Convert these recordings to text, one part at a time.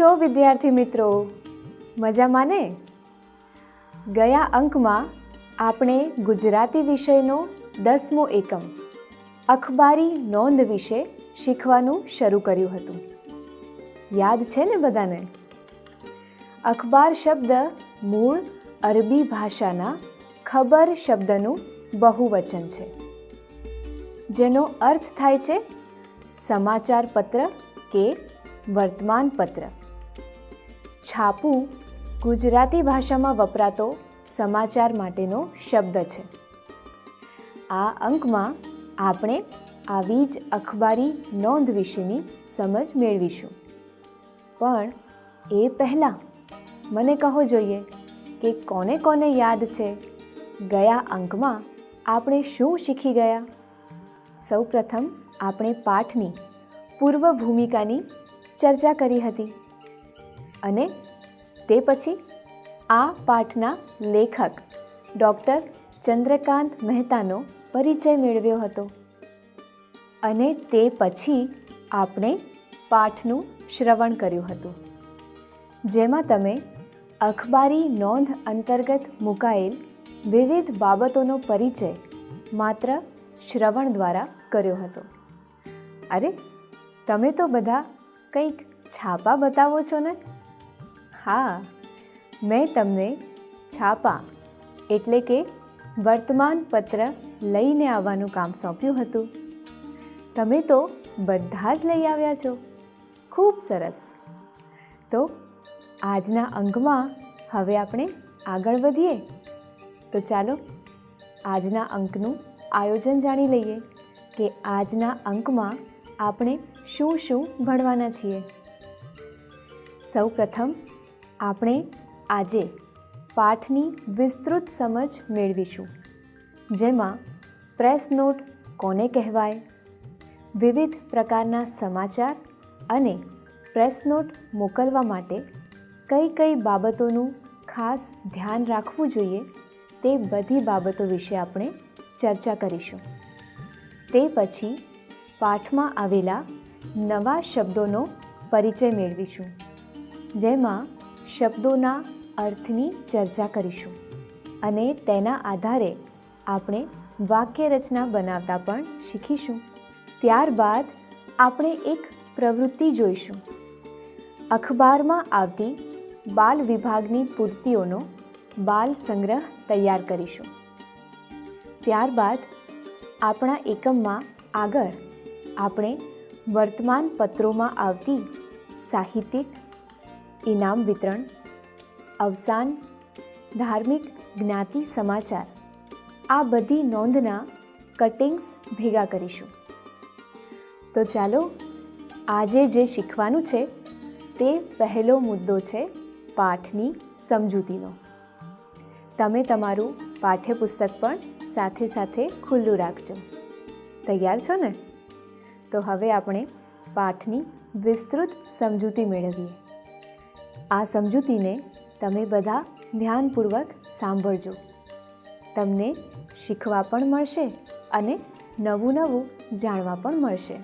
છો, વિદ્યાર્થી મિત્રો? મજામાં ને? ગયા અંકમાં આપણે ગુજરાતી વિષયનો દસમો એકમ, અખબારી નોંધ વિશે શીખવાનું શરૂ કર્યું હતું. યાદ છે ને બધાને? અખબાર શબ્દ મૂળ અરબી ભાષાના ખબર શબ્દનું બહુવચન છે. જેનો અર્થ થાય છે સમાચાર પત્ર કે વર્તમાન પત્ર છાપું ગુજરાતી ભાષામાં વપરાતો સમાચાર માટેનો શબ્દ છે. આ અંકમાં આપણે આવી જ અખબારી નોંધ વિશેની સમજ મેળવીશું. પણ એ પહેલાં મને કહો જોઈએ કે કોને કોને યાદ છે? ગયા અંકમાં આપણે શું શીખી ગયા? સૌપ્રથમ આપણે પાઠની પૂર્વ ભૂમિકાની ચર્ચા કરી હતી. અને તે પછી આ પાઠના લેખક ડૉક્ટર ચંદ્રકાંત મહેતાનો પરિચય મેળવ્યો હતો. અને તે પછી આપણે પાઠનું શ્રવણ કર્યું હતું. જેમાં તમે અખબારી નોંધ અંતર્ગત મુકાયેલ વિવિધ બાબતોનો પરિચય માત્ર શ્રવણ દ્વારા કર્યો હતો. અરે, તમે તો બધા કંઈક છાપા બતાવો છો ને? હા, મેં તમને છાપા એટલે કે વર્તમાન પત્ર લઈને આવવાનું કામ સોંપ્યું હતું. તમે તો બધા જ લઈ આવ્યા છો. ખૂબ સરસ. તો આજના અંકમાં હવે આપણે આગળ વધીએ. તો ચાલો આજના અંકનું આયોજન જાણી લઈએ કે આજના અંકમાં આપણે શું શું ભણવાના છીએ. સૌ પ્રથમ આપણે આજે પાઠની વિસ્તૃત સમજ મેળવીશું, જેમાં પ્રેસ નોટ કોને કહેવાય, વિવિધ પ્રકારના સમાચાર અને પ્રેસ નોટ મોકલવા માટે કઈ કઈ બાબતોનું ખાસ ધ્યાન રાખવું જોઈએ તે બધી બાબતો વિશે આપણે ચર્ચા કરીશું. તે પછી પાઠમાં આવેલા નવા શબ્દોનો પરિચય મેળવીશું, જેમાં શબ્દોના અર્થની ચર્ચા કરીશું અને તેના આધારે આપણે વાક્ય રચના બનાવતા પણ શીખીશું. ત્યારબાદ આપણે એક પ્રવૃત્તિ જોઈશું. અખબારમાં આવતી બાલ વિભાગની પૂર્તિઓનો બાલ સંગ્રહ તૈયાર કરીશું. ત્યારબાદ આપણા એકમમાં આગળ આપણે વર્તમાન પત્રોમાં આવતી સાહિત્યિક ઇનામ વિતરણ, અવસાન, ધાર્મિક જ્ઞાતિ સમાચાર, આ બધી નોંધના કટિંગ્સ ભેગા કરીશું. તો ચાલો, આજે જે શીખવાનું છે, તે પહેલો મુદ્દો છે પાઠની સમજૂતીનો. તમે તમારું પાઠ્યપુસ્તક પણ સાથે સાથે ખુલ્લું રાખજો. તૈયાર છો ને? તો હવે આપણે પાઠની વિસ્તૃત સમજૂતી મેળવીએ. આ સમજૂતીને તમે બધા ધ્યાનપૂર્વક સાંભળજો. તમને શીખવા પણ મળશે અને નવું નવું જાણવા પણ મળશે.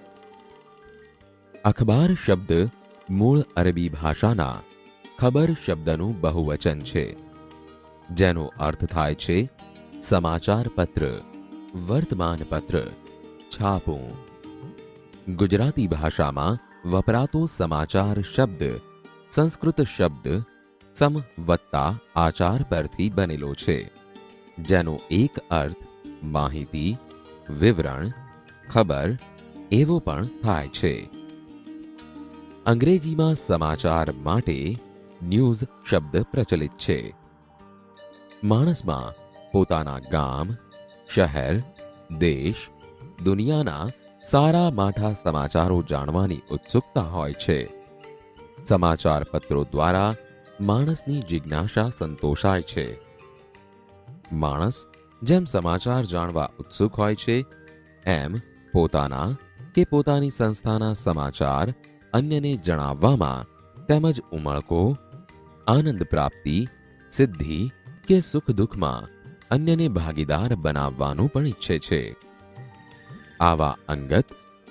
અખબાર શબ્દ મૂળ અરબી ભાષાના ખબર શબ્દનું બહુવચન છે, જેનો અર્થ થાય છે સમાચાર પત્ર, વર્તમાન પત્ર, છાપું. ગુજરાતી ભાષામાં વપરાતો સમાચાર શબ્દ સંસ્કૃત શબ્દ સમ, વત્તા, આચાર પરથી બનેલો છે, જેનો એક અર્થ માહિતી, વિવરણ, ખબર એવો પણ થાય છે. અંગ્રેજીમાં સમાચાર માટે ન્યૂઝ શબ્દ પ્રચલિત છે. માણસમાં પોતાના ગામ, શહેર, દેશ, દુનિયાના સારા માઠા સમાચારો જાણવાની ઉત્સુકતા હોય છે. સમાચાર પત્રો દ્વારા માણસની જિજ્ઞાસા સંતોષાય છે. માણસ જેમ સમાચાર જાણવા ઉત્સુક હોય છે, એમ પોતાના કે પોતાની સંસ્થાના સમાચાર અન્યને જણાવવામાં તેમજ ઉમળકો, આનંદ પ્રાપ્તિ, સિદ્ધિ કે સુખ દુઃખમાં અન્યને ભાગીદાર બનાવવાનું પણ ઈચ્છે છે. આવા અંગત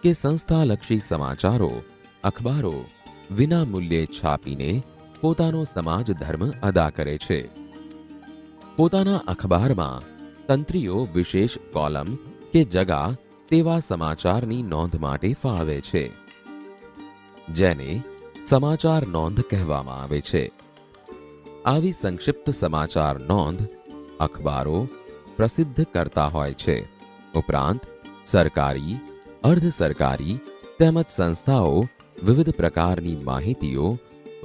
કે સંસ્થાલક્ષી સમાચારો, અખબારો વિના મૂલ્યે છાપીને પોતાનો સમાજ ધર્મ અદા કરે છે. પોતાના અખબારમાં તંત્રીઓ વિશેષ કોલમ કે જગા તેવા સમાચારની નોંધ માટે ફાળવે છે. જેને સમાચાર નોંધ કહેવામાં આવે છે. આવી સંક્ષિપ્ત સમાચાર નોંધ અખબારો પ્રસિદ્ધ કરતા હોય છે. ઉપરાંત સરકારી, અર્ધ સરકારી તેમજ સંસ્થાઓ વિવિધ પ્રકારની માહિતીઓ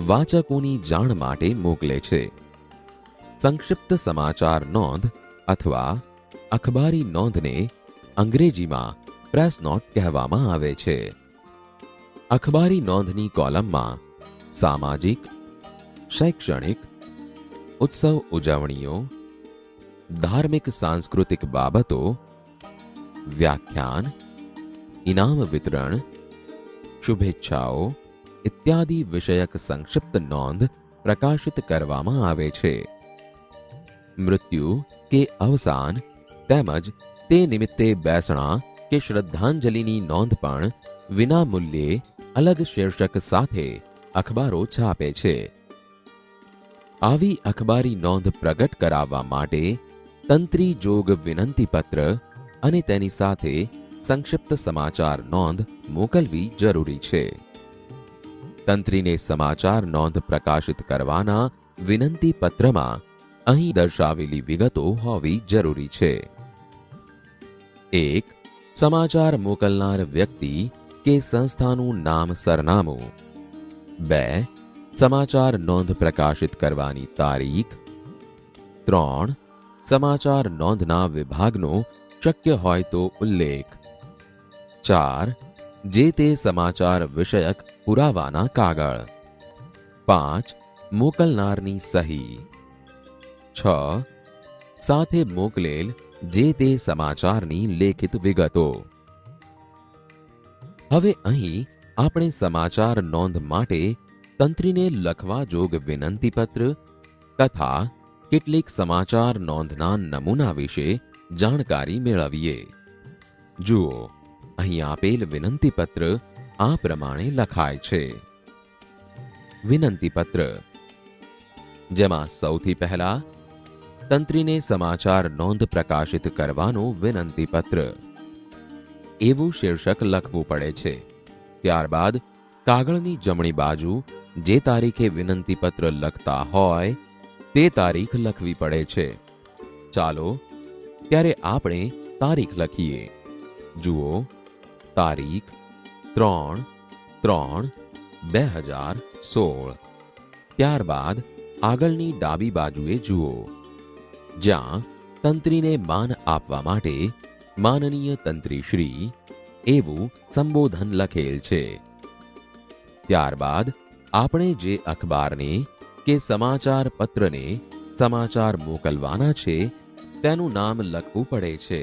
વાચકોની જાણ માટે મોકલે છે. સંક્ષિપ્ત સમાચાર નોંધ અથવા અખબારી નોંધને અંગ્રેજીમાં પ્રેસ નોટ કહેવામાં આવે છે. અખબારી નોંધની કોલમમાં સામાજિક, શૈક્ષણિક, ઉત્સવ ઉજવણીઓ, ધાર્મિક સાંસ્કૃતિક બાબતો, વ્યાખ્યાન, ઇનામ વિતરણ શુભેચ્છાઓ ઇત્યાદિ વિષયક સંક્ષિપ્ત નોંધ પ્રકાશિત કરવામાં આવે છે. મૃત્યુ કે અવસાન તેમજ તે નિમિત્તે બેસણા કે શ્રદ્ધાંજલિની નોંધ પણ વિના મૂલ્યે અલગ શીર્ષક સાથે અખબારો છાપે છે. આવી અખબારી નોંધ પ્રગટ કરાવવા માટે તંત્રી જોગ વિનંતી પત્ર અને તેની સાથે સંક્ષિપ્ત સમાચાર નોંધ મોકલવી જરૂરી છે. તંત્રીને સમાચાર નોંધ પ્રકાશિત કરવાના વિનંતી પત્રમાં અહીં દર્શાવેલી વિગતો હોવી જરૂરી છે. એક, સમાચાર મોકલનાર વ્યક્તિ કે સંસ્થાનું નામ સરનામું. બે, સમાચાર નોંધ પ્રકાશિત કરવાની તારીખ. ત્રણ, સમાચાર નોંધના વિભાગનો શક્ય હોય તો ઉલ્લેખ. ચાર, જે તે સમાચાર વિષયક પુરાવાના કાગળ. પાંચ, મોકલનારની સહી. છ, સાથે મોકલેલ જે તે સમાચારની લેખિત વિગતો. હવે અહીં આપણે સમાચાર નોંધ માટે તંત્રીને લખવા જોગ વિનંતી પત્ર તથા કેટલીક સમાચાર નોંધના નમૂના વિશે જાણકારી મેળવીએ. જુઓ અહીં આપેલ વિનંતી પત્ર આ પ્રમાણે લખાય છે. વિનંતી પત્ર જેમાં સૌથી પહેલા તંત્રીને સમાચાર નોંધ પ્રકાશિત કરવાનું વિનંતી પત્ર એવું શીર્ષક લખવું પડે છે. ત્યારબાદ કાગળની જમણી બાજુ જે તારીખે વિનંતી પત્ર લખતા હોય તે તારીખ લખવી પડે છે. ચાલો, ત્યારે આપણે તારીખ લખીએ. જુઓ તારીખ ત્રણ ત્રણ બે હજાર સોળ. ત્યારબાદ આગળની ડાબી બાજુએ જુઓ. જ્યાં તંત્રીને માન આપવા માટે માનનીય તંત્રી શ્રી એવું સંબોધન લખેલ છે. ત્યારબાદ આપણે જે અખબારને કે સમાચાર પત્રને સમાચાર મોકલવાના છે તેનું નામ લખવું પડે છે.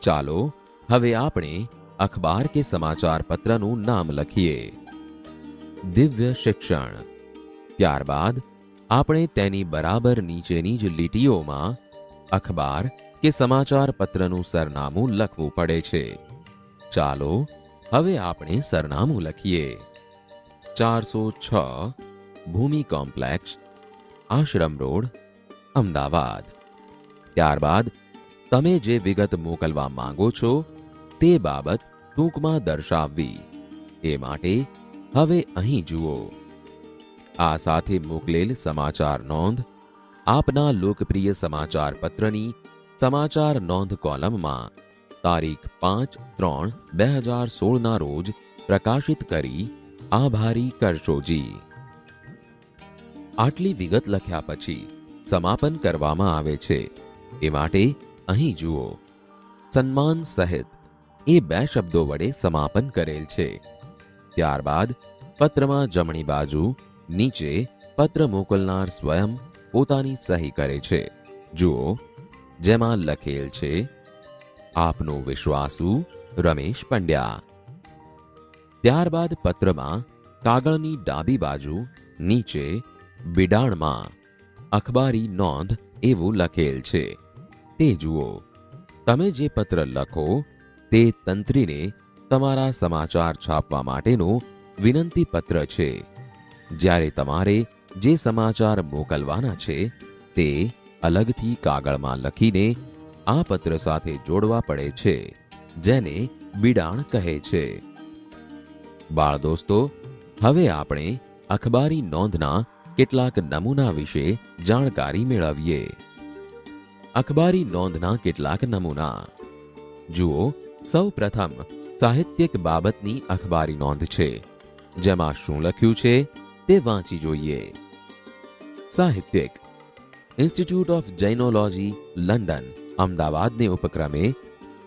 ચાલો હવે આપણે અખબાર કે સમાચાર પત્રનું નામ લખીએ. દિવ્ય શિક્ષણ. ત્યારબાદ આપણે તેની બરાબર નીચેની જ લીટીઓમાં અખબાર કે સમાચાર પત્રનું સરનામું લખવું પડે છે. ચાલો હવે આપણે સરનામું લખીએ. ચારસો છ ભૂમિ કોમ્પ્લેક્સ, આશ્રમ રોડ, અમદાવાદ. ત્યારબાદ તમે જે વિગત મોકલવા માંગો છો તે બાબત ટૂંકમાં દર્શાવવી. એ માટે હવે અહીં જુઓ. આ સાથે મોકલેલ સમાચાર નોંધ. આપના લોકપ્રિય સમાચાર પત્રની સમાચાર નોંધ કોલમમાં તારીખ પાંચ ત્રણ બે હજાર સોળના રોજ પ્રકાશિત કરી આભારી કરશોજી. આટલી વિગત લખ્યા પછી સમાપન કરવામાં આવે છે. એ માટે અહીં જુઓ. સન્માન સહિત એ બે શબ્દો વડે સમાપન કરેલ છે. ત્યારબાદ પત્રમાં જમણી બાજુ નીચે પત્ર મોકલનાર સ્વયં પોતાની સહી કરે છે. જુઓ, જેમાં લખેલ છે, આપનો વિશ્વાસુ રમેશ પંડ્યા. ત્યારબાદ પત્રમાં કાગળની ડાબી બાજુ નીચે બિડાણમાં અખબારી નોંધ એવું લખેલ છે. તે જુઓ, તમે જે પત્ર લખો તે તંત્રીને તમારા સમાચાર છાપવા માટેનું વિનંતી પત્ર છે. જ્યારે તમારે જે સમાચાર મોકલવાના છે, તે અલગથી કાગળમાં લખીને આ પત્ર સાથે જોડવા પડે છે, જેને બિડાણ કહે છે. બાળ દોસ્તો, હવે આપણે અખબારી નોંધના કેટલાક નમૂના વિશે જાણકારી મેળવીએ. અખબારી નોંધના કેટલાક નમૂના. જુઓ સૌ પ્રથમ સાહિત્યિક બાબતની અખબારી નોંધ છે, જેમાં શું લખ્યું છે તે વાંચી જોઈએ. સાહિત્યિક ઇન્સ્ટિટ્યૂટ ઓફ જૈનોલોજી લંડન અમદાવાદને ઉપક્રમે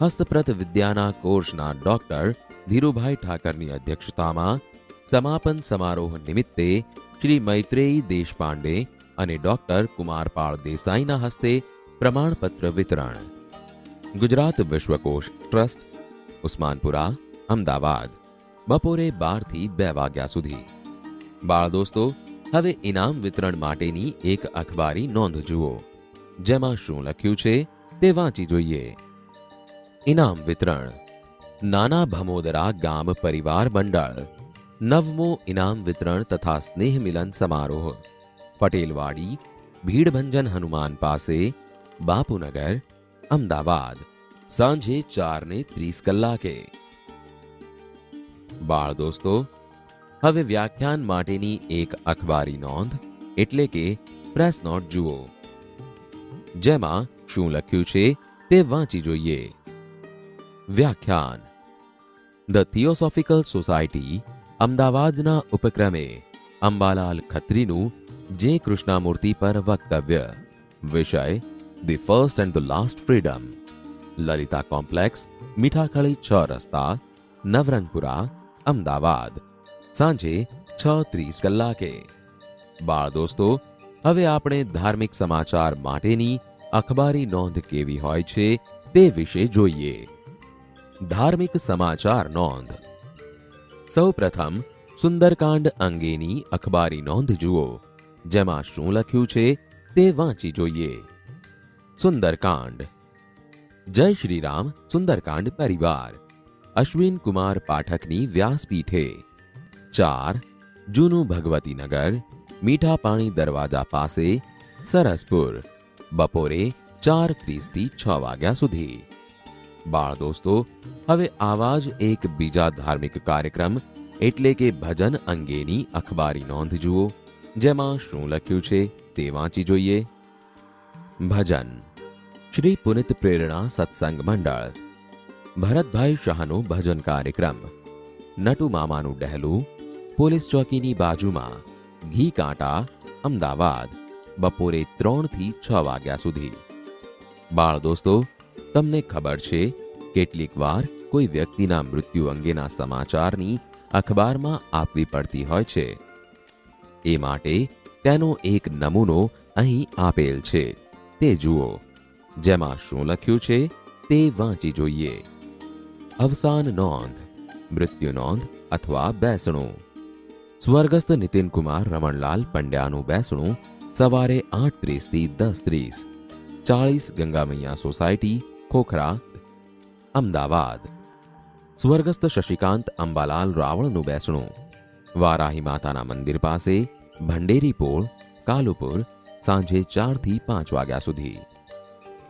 હસ્તપ્રત વિદ્યાના કોર્સના ડોક્ટર ધીરુભાઈ ઠાકરની અધ્યક્ષતામાં સમાપન સમારોહ નિમિત્તે શ્રી મૈત્રેયી દેશપાંડે અને ડોક્ટર કુમારપાળ દેસાઈના હસ્તે પ્રમાણપત્ર વિતરણ. ગુજરાત વિશ્વકોશ ટ્રસ્ટ ઉસ્માનપુરા, અમદાવાદ, બપોરે બારથી બે વાગ્યા સુધી. બાળ દોસ્તો, હવે ઇનામ વિતરણ માટેની એક અખબારી નોંધ જુઓ. જેમાં શું લખ્યું છે તે વાંચી જોઈએ. ઇનામ વિતરણ. નાના ભમોદરા ગામ પરિવાર મંડળ. નવમો ઇનામ વિતરણ તથા સ્નેહ મિલન સમારોહ. પટેલવાડી, ભીડભંજન હનુમાન પાસે, બાપુનગર, અમદાવાદ. સાંજે ચાર ને ત્રીસ કલાકે. બાળ દોસ્તો, હવે વ્યાખ્યાન માટેની એક અખબારી નોંધ, એટલે કે પ્રેસ નોટ જુઓ. જેમાં શું લખ્યું છે તે વાંચી જોઈએ. વ્યાખ્યાન, ધ થિયોસોફિકલ સોસાયટી, અમદાવાદના ઉપક્રમે, અંબાલાલ ખત્રીનું જે કૃષ્ણામૂર્તિ પર વક્તવ્ય. વિષય, the first and the last freedom. Lalita complex, Mithakhali છ રસ્તા, નવરંગપુરા, અમદાવાદ. સાંજે છ ત્રીસ કલાકે. બાળ દોસ્તો, હવે આપણે ધાર્મિક સમાચાર માટેની અખબારી નોંધ કેવી હોય છે તે વિશે જોઈએ. ધાર્મિક સમાચાર નોંધ. સૌ પ્રથમ સુંદરકાંડ અંગેની અખબારી નોંધ જુઓ. જેમાં શું લખ્યું છે તે વાંચી જોઈએ. સુંદરકાંડ. જય શ્રી રામ સુંદરકાંડ પરિવાર. અશ્વિન કુમાર પાઠકની વ્યાસપીઠે. ચાર, જૂનું ભગવતીનગર મીઠા પાણી દરવાજા પાસે, સરસપુર. બપોરે ચાર ત્રીસથી છ વાગ્યા સુધી. બાળ દોસ્તો, હવે આવા જ એક બીજા ધાર્મિક કાર્યક્રમ એટલે કે ભજન અંગેની અખબારી નોંધ જુઓ. જેમાં શું લખ્યું છે તે વાંચી જોઈએ. ભજન. શ્રી પુનિત પ્રેરણા સત્સંગ મંડળ. ભરતભાઈ શાહનો ભજન કાર્યક્રમ. નટુ મામાનું ડહેલું, પોલીસ ચોકીની બાજુમાં, ઘી કાંટા, અમદાવાદ, બપોરે ત્રણથી છ વાગ્યા સુધી. બાળ દોસ્તો, તમને ખબર છે, કેટલીક વાર કોઈ વ્યક્તિના મૃત્યુ અંગેના સમાચારની અખબારમાં આપવી પડતી હોય છે. એ માટે તેનો એક નમૂનો અહીં આપેલ છે. તે જુઓ. જેમાં શું લખ્યું છે તે વાંચી જોઈએ અવસાન નોંધ મૃત્યુ નોંધ અથવા બેસણું સ્વર્ગસ્થ નીતિનકુમાર રમણલાલ પંડ્યાનું બેસણું સવારે આઠ ત્રીસથી દસ ત્રીસ ચાળીસ ગંગામૈયા સોસાયટી ખોખરા અમદાવાદ સ્વર્ગસ્થ શશિકાંત અંબાલાલ રાવળનું બેસણું વારાહી માતાના મંદિર પાસે ભંડેરી પોળ કાલુપુર સાંજે ચારથી પાંચ વાગ્યા સુધી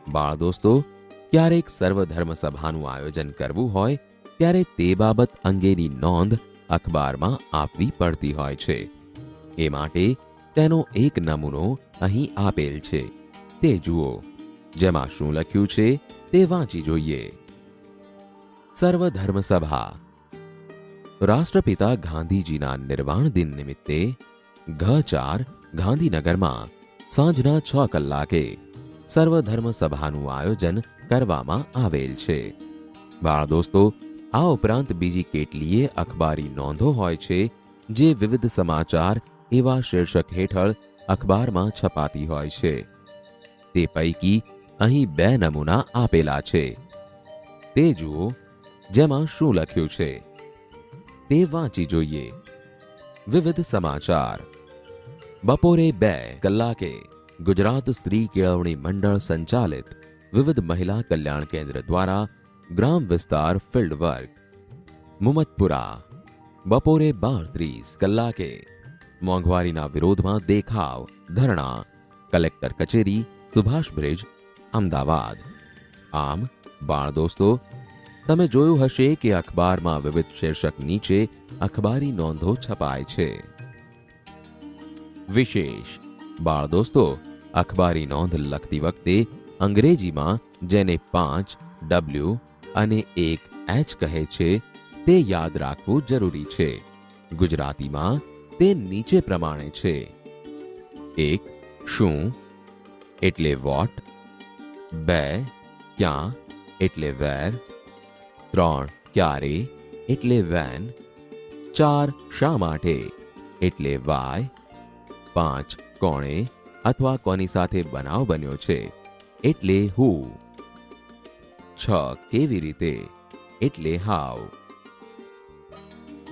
બાળ દોસ્તો, ક્યારેક સર્વધર્મ સભાનું આયોજન કરવું હોય, ત્યારે તે બાબત અંગેની નોંધ અખબારમાં આપવી પડતી હોય છે. એ માટે તેનો એક નમૂનો અહીં આપેલ છે. તે જુઓ. જેમાં શું લખ્યું છે તે વાંચી જોઈએ. સર્વધર્મ સભા. રાષ્ટ્રપિતા ગાંધીજીના નિર્વાણ દિન નિમિત્તે ઘ ચાર ગાંધીનગરમાં સાંજના છ કલાકે સર્વધર્મ સભાનું આયોજન કરવામાં આવેલ છે. બાળ દોસ્તો, આ ઉપરાંત બીજી કેટલીય અખબારી નોંધો હોય છે, જે વિવિધ સમાચાર એવા શીર્ષક હેઠળ અખબારમાં છપાતી હોય છે. તે પૈકી અહીં બે નમૂના આપેલા છે. તે જુઓ, જેમાં શું લખ્યું છે. તે વાંચી જોઈએ. વિવિધ સમાચાર. બપોરે બે કલાકે ગુજરાત સ્ત્રી કેળવણી મંડળ સંચાલિત વિવિધ મહિલા કલ્યાણ કેન્દ્ર દ્વારા ગ્રામ વિસ્તાર ફિલ્ડ વર્ક. મુમતપુરા, બપોરે બાર ત્રીસ કલાકે. મોંઘવારીના વિરોધમાં દેખાવ, ધરણા. કલેક્ટર કચેરી, સુભાષ બ્રિજ, અમદાવાદ. આમ, બાળ દોસ્તો, તમે જોયું હશે કે અખબારમાં વિવિધ શીર્ષક નીચે અખબારી નોંધો છપાય છે. વિશેષ, બાળ દોસ્તો અખબારી નોંધ લખતી વખતે અંગ્રેજીમાં જેને પાંચ ડબલ્યુ અને એક એચ કહે છે, તે યાદ રાખવું જરૂરી છે. ગુજરાતીમાં તે નીચે પ્રમાણે છે. એક, શું? એટલે વોટ. બે, ક્યાં? એટલે વેર. ત્રણ, ક્યારે? એટલે વેન. ચાર, શા માટે? એટલે વાય. પાંચ, કોણે? અથવા કોની સાથે બનાવ બન્યો છે, એટલે હુ. છ. કેવી રીતે? એટલે હાવ.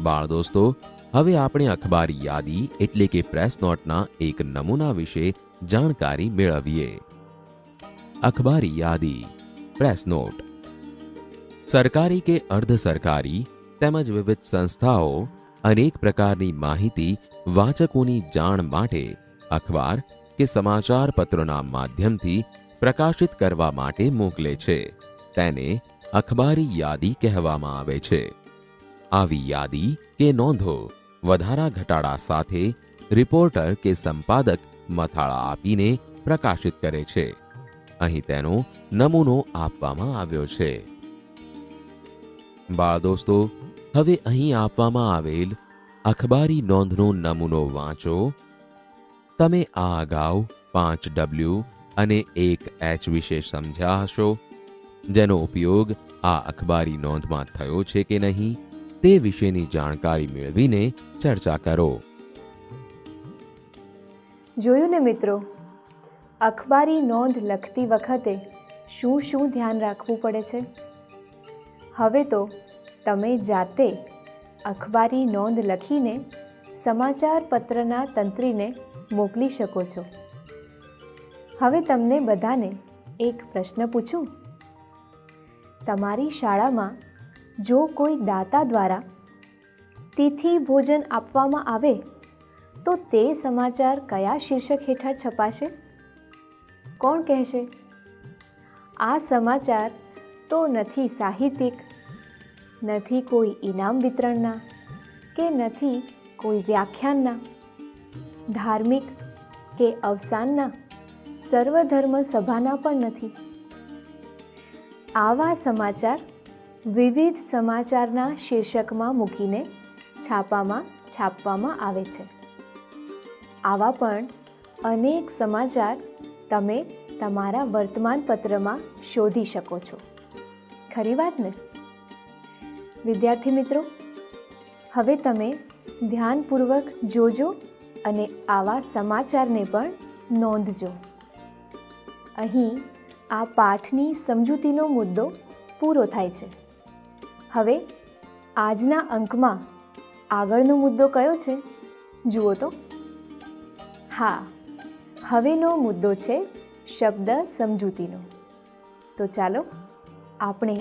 બાળ દોસ્તો, હવે આપણે અખબાર યાદી એટલે કે પ્રેસ નોટના એક નમૂના વિશે જાણકારી મેળવીએ. અખબારી યાદી પ્રેસ નોટ સરકારી કે અર્ધ સરકારી, તેમજ વિવિધ સંસ્થાઓ, અનેક પ્રકારની માહિતી વાચકોની જાણ માટે અખબાર કે સમાચાર પત્રોના માધ્યમથી પ્રકાશિત કરવા માટે મોકલે છે. તેને અખબારી યાદી કહેવામાં આવે છે. આવી યાદી કે નોંધો વધારા ઘટાડા સાથે રિપોર્ટર કે સંપાદક મથાળા આપીને પ્રકાશિત કરે છે. અહીં તેનો નમૂનો આપવામાં આવ્યો છે. બાળ દોસ્તો, હવે અહીં આપવામાં આવેલ અખબારી નોંધનો નમૂનો વાંચો તમે આ અગાઉ પાંચ ડબલ્યુ અને એક એચ વિશે સમજ્યા હશો? જેનો ઉપયોગ આ અખબારી નોંધમાં થયો છે કે નહીં, તે વિશેની જાણકારી મેળવીને ચર્ચા કરો. જોયું ને મિત્રો, અખબારી નોંધ લખતી વખતે શું શું ધ્યાન રાખવું પડે છે? હવે તો તમે જાતે અખબારી નોંધ લખીને સમાચાર પત્રના તંત્રીને મોકલી શકો છો. હવે તમને બધાને એક પ્રશ્ન પૂછું. તમારી શાળામાં જો કોઈ દાતા દ્વારા તિથિ ભોજન આપવામાં આવે, તો તે સમાચાર કયા શીર્ષક હેઠળ છપાશે? કોણ કહેશે? આ સમાચાર તો નથી સાહિત્યિક, નથી કોઈ ઇનામ વિતરણના કે નથી કોઈ વ્યાખ્યાનના. ધાર્મિક કે અવસાનના સર્વધર્મ સભાના પણ નથી. આવા સમાચાર વિવિધ સમાચારના શીર્ષકમાં મૂકીને છાપામાં છાપવામાં આવે છે. આવા પણ અનેક સમાચાર તમે તમારા વર્તમાન પત્રમાં શોધી શકો છો. ખરી વાત ને? વિદ્યાર્થી મિત્રો, હવે તમે ધ્યાનપૂર્વક જોજો અને આવા સમાચારને પણ નોંધજો. અહીં આ પાઠની સમજૂતીનો મુદ્દો પૂરો થાય છે. હવે આજના અંકમાં આગળનો મુદ્દો કયો છે? જુઓ તો. હા, હવેનો મુદ્દો છે શબ્દ સમજૂતીનો. તો ચાલો આપણે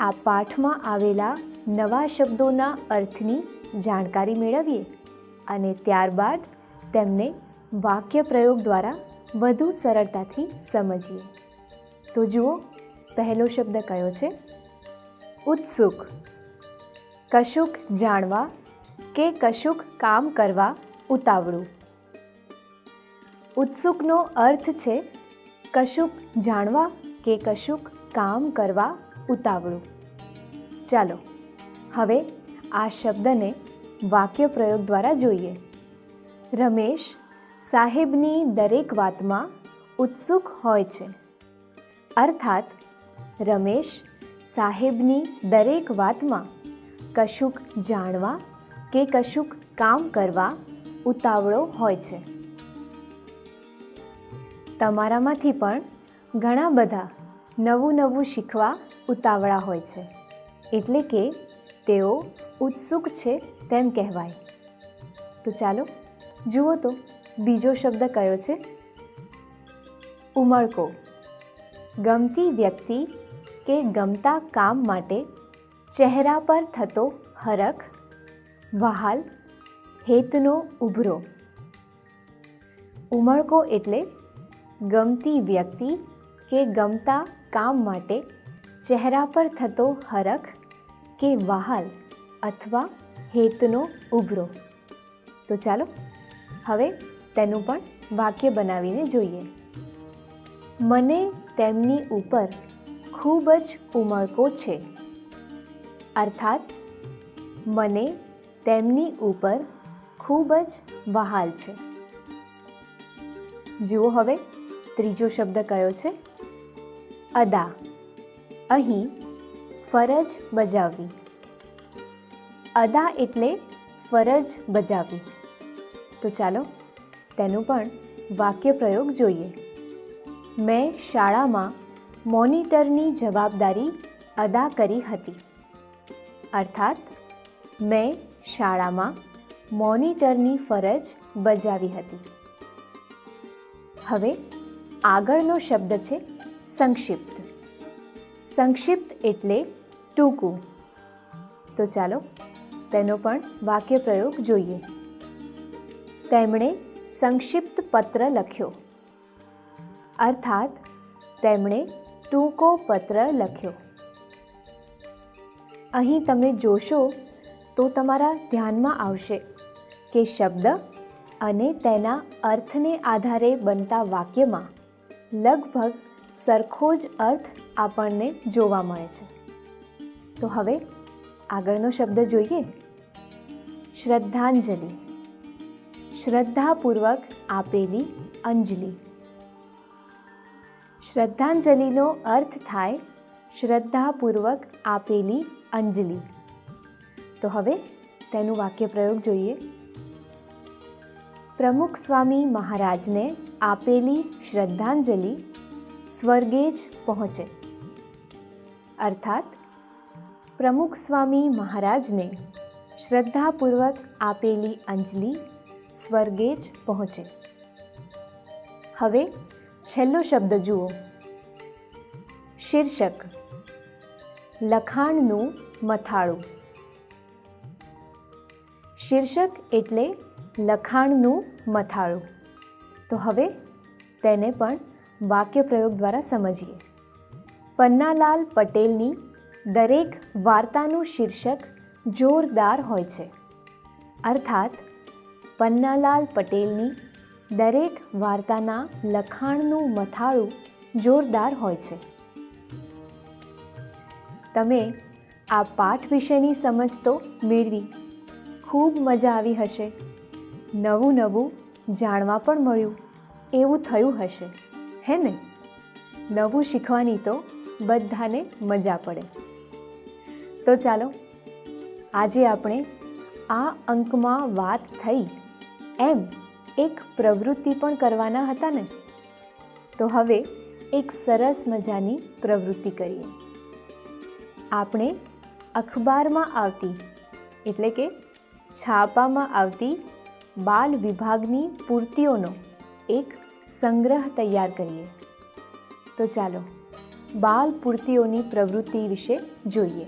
આ પાઠમાં આવેલા નવા શબ્દોના અર્થની જાણકારી મેળવીએ અને ત્યારબાદ તેમને વાક્ય પ્રયોગ દ્વારા વધુ સરળતાથી સમજીએ. તો જુઓ, પહેલો શબ્દ કયો છે? ઉત્સુક. કશુંક જાણવા કે કશુંક કામ કરવા ઉતાવળું. ઉત્સુકનો અર્થ છે કશુંક જાણવા કે કશુંક કામ કરવા ઉતાવળું. ચાલો, હવે આ શબ્દને વાક્ય પ્રયોગ દ્વારા જોઈએ. રમેશ સાહેબની દરેક વાતમાં ઉત્સુક હોય છે. અર્થાત, રમેશ સાહેબની દરેક વાતમાં કશુંક જાણવા કે કશુંક કામ કરવા ઉતાવળો હોય છે. તમારામાંથી પણ ઘણા બધા નવું નવું શીખવા ઉતાવળા હોય છે. એટલે કે તેઓ ઉત્સુક છે તેમ કહેવાય. તો ચાલો જુઓ તો, બીજો શબ્દ કયો છે? ઉમળકો. ગમતી વ્યક્તિ કે ગમતા કામ માટે ચહેરા પર થતો હરખ, વહાલ, હેતનો ઉભરો. ઉમળકો એટલે ગમતી વ્યક્તિ કે ગમતા કામ માટે ચહેરા પર થતો હરખ કે વહાલ અથવા હેતનો ઉભરો. તો ચાલો હવે તેનું પણ વાક્ય બનાવીને જોઈએ. મને તેમની ઉપર ખૂબ જ ઉમળકો છે. અર્થાત, મને તેમની ઉપર ખૂબ જ વહાલ છે. જુઓ હવે ત્રીજો શબ્દ કયો છે? અદા. અહીં ફરજ બજાવવી. અદા એટલે ફરજ બજાવવી. તો ચાલો તેનું પણ વાક્ય પ્રયોગ જોઈએ. મેં શાળામાં મોનિટરની જવાબદારી અદા કરી હતી. અર્થાત, મેં શાળામાં મોનિટરની ફરજ બજાવી હતી. હવે આગળનો શબ્દ છે સંક્ષિપ્ત. સંક્ષિપ્ત એટલે ટૂંકું. તો ચાલો તેનો પણ વાક્ય પ્રયોગ જોઈએ. તેમણે સંક્ષિપ્ત પત્ર લખ્યો. અર્થાત, તેમણે ટૂંકો પત્ર લખ્યો. અહીં તમે જોશો તો તમારા ધ્યાનમાં આવશે કે શબ્દ અને તેના અર્થને આધારે બનતા વાક્યમાં લગભગ સરખો જ અર્થ આપણને જોવા મળે છે. તો હવે આગળનો શબ્દ જોઈએ. શ્રદ્ધાંજલિ. શ્રદ્ધાપૂર્વક આપેલી અંજલિ. શ્રદ્ધાંજલિનો અર્થ થાય શ્રદ્ધાપૂર્વક આપેલી અંજલિ. તો હવે તેનું વાક્ય પ્રયોગ જોઈએ. પ્રમુખ સ્વામી મહારાજને આપેલી શ્રદ્ધાંજલિ સ્વર્ગે જ પહોંચે. અર્થાત, પ્રમુખ સ્વામી મહારાજને શ્રદ્ધાપૂર્વક આપેલી અંજલિ સ્વર્ગે જ પહોંચે. હવે છેલ્લો શબ્દ જુઓ. શીર્ષક, લખાણનું મથાળું. શીર્ષક એટલે લખાણનું મથાળું. તો હવે તેને પણ વાક્ય પ્રયોગ દ્વારા સમજીએ. પન્નાલાલ પટેલની દરેક વાર્તાનું શીર્ષક જોરદાર હોય છે. અર્થાત પન્નાલાલ પટેલની દરેક વાર્તાના લખાણનું મથાળું જોરદાર હોય છે. તમે આ પાઠ વિશેની સમજ તો મેળવી. ખૂબ મજા આવી હશે. નવું નવું જાણવા પણ મળ્યું. એવું થયું હશે. હે ને? નવું શીખવાની તો બધાને મજા પડે. તો ચાલો, આજે આપણે આ અંકમાં વાત થઈ. એમ એક પ્રવૃત્તિ પણ કરવાના હતા ને? તો હવે એક સરસ મજાની પ્રવૃત્તિ કરીએ. આપણે અખબારમાં આવતી, એટલે કે છાપામાં આવતી બાલ વિભાગની પૂર્તિઓનો એક સંગ્રહ તૈયાર કરીએ. તો ચાલો, બાલ પૂર્તિઓની પ્રવૃત્તિ વિશે જોઈએ.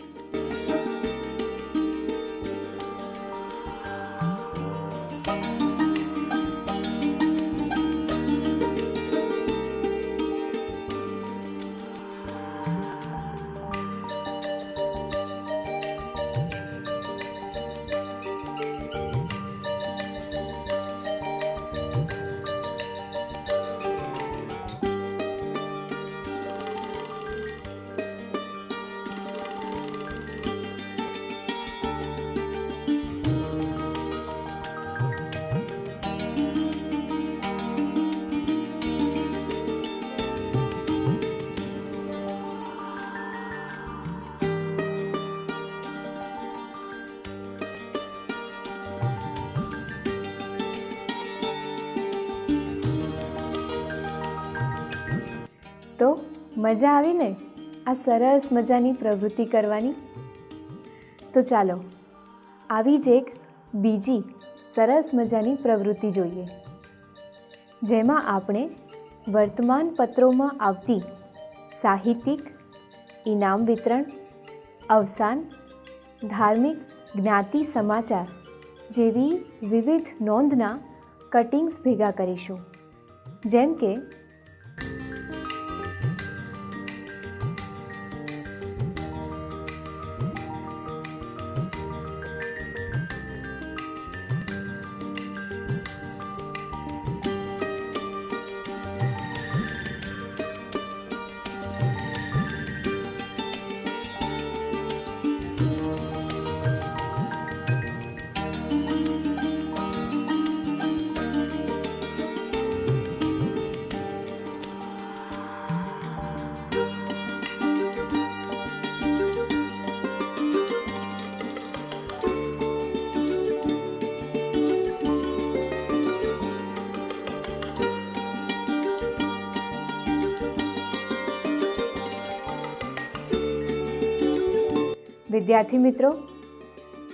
મજા આવી ને? આ સરસ મજાની પ્રવૃત્તિ કરવાની? તો ચાલો, આવી જ એક બીજી સરસ મજાની પ્રવૃત્તિ જોઈએ. જેમાં આપણે વર્તમાન પત્રોમાં આવતી સાહિત્યિક, ઇનામ વિતરણ, અવસાન, ધાર્મિક, જ્ઞાતિ સમાચાર જેવી વિવિધ નોંધના કટિંગ્સ ભેગા કરીશું. જેમ કે વિદ્યાર્થી મિત્રો,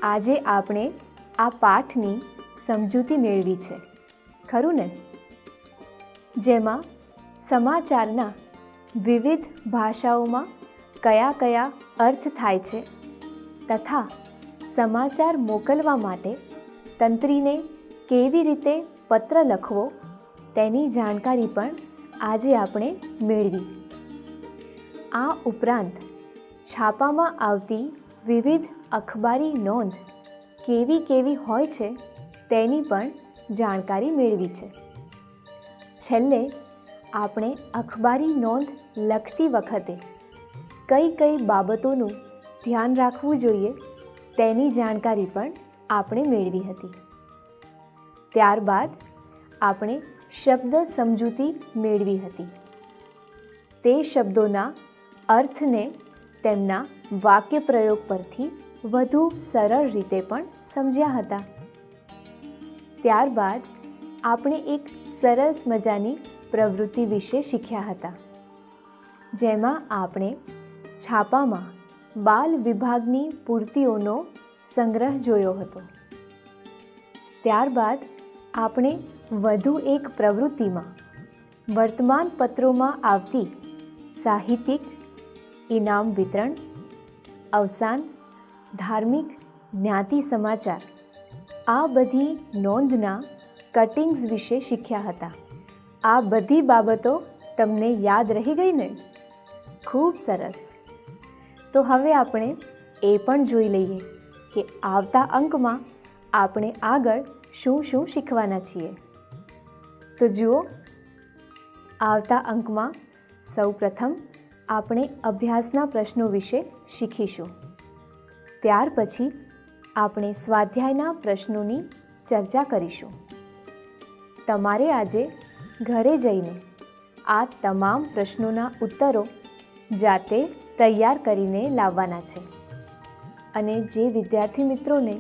આજે આપણે આ પાઠની સમજૂતી મેળવી છે. ખરું ને? જેમાં સમાચારના વિવિધ ભાષાઓમાં કયા કયા અર્થ થાય છે તથા સમાચાર મોકલવા માટે તંત્રીને કેવી રીતે પત્ર લખવો તેની જાણકારી પણ આજે આપણે મેળવી. આ ઉપરાંત છાપામાં આવતી વિવિધ અખબારી નોંધ કેવી કેવી હોય છે તેની પણ જાણકારી મેળવી છે. છેલ્લે આપણે અખબારી નોંધ લખતી વખતે કઈ કઈ બાબતોનું ધ્યાન રાખવું જોઈએ તેની જાણકારી પણ આપણે મેળવી હતી. ત્યારબાદ આપણે શબ્દ સમજૂતી મેળવી હતી. તે શબ્દોના અર્થને તેમના વાક્ય પ્રયોગ પરથી વધુ સરળ રીતે પણ સમજ્યા હતા. ત્યારબાદ આપણે એક સરસ મજાની પ્રવૃત્તિ વિશે શીખ્યા હતા. જેમાં આપણે છાપામાં બાલ વિભાગની પૂર્તિઓનો સંગ્રહ જોયો હતો. ત્યારબાદ આપણે વધુ એક પ્રવૃત્તિમાં વર્તમાન પત્રોમાં આવતી સાહિત્યિક ઇનામ વિતરણ અવસાન, ધાર્મિક, જ્ઞાતિ સમાચાર, આ બધી નોંધના કટિંગ્સ વિશે શીખ્યા હતા. આ બધી બાબતો તમને યાદ રહી ગઈ ને? ખૂબ સરસ. તો હવે આપણે એ પણ જોઈ લઈએ કે આવતા અંકમાં આપણે આગળ શું શું શીખવાના છીએ. તો જુઓ, આવતા અંકમાં સૌપ્રથમ આપણે અભ્યાસના પ્રશ્નો વિશે શીખીશું. ત્યાર પછી આપણે સ્વાધ્યાયના પ્રશ્નોની ચર્ચા કરીશું. તમારે આજે ઘરે જઈને આ તમામ પ્રશ્નોના ઉત્તરો જાતે તૈયાર કરીને લાવવાના છે. અને જે વિદ્યાર્થી મિત્રોને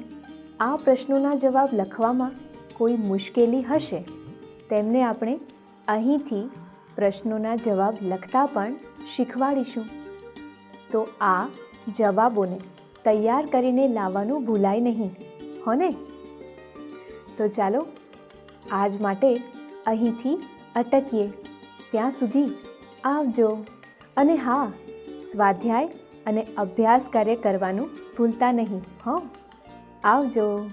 આ પ્રશ્નોના જવાબ લખવામાં કોઈ મુશ્કેલી હશે, તેમને આપણે અહીંથી પ્રશ્નોના જવાબ લખતા પણ શીખવાડીશું. તો આ જવાબોને તૈયાર કરીને લાવવાનું ભૂલાય નહીં, હો તો ચાલો, આજ માટે અહીંથી અટકીએ. ત્યાં સુધી આવજો. અને હા, સ્વાધ્યાય અને અભ્યાસ કાર્ય કરવાનું ભૂલતા નહીં, હો? આવજો.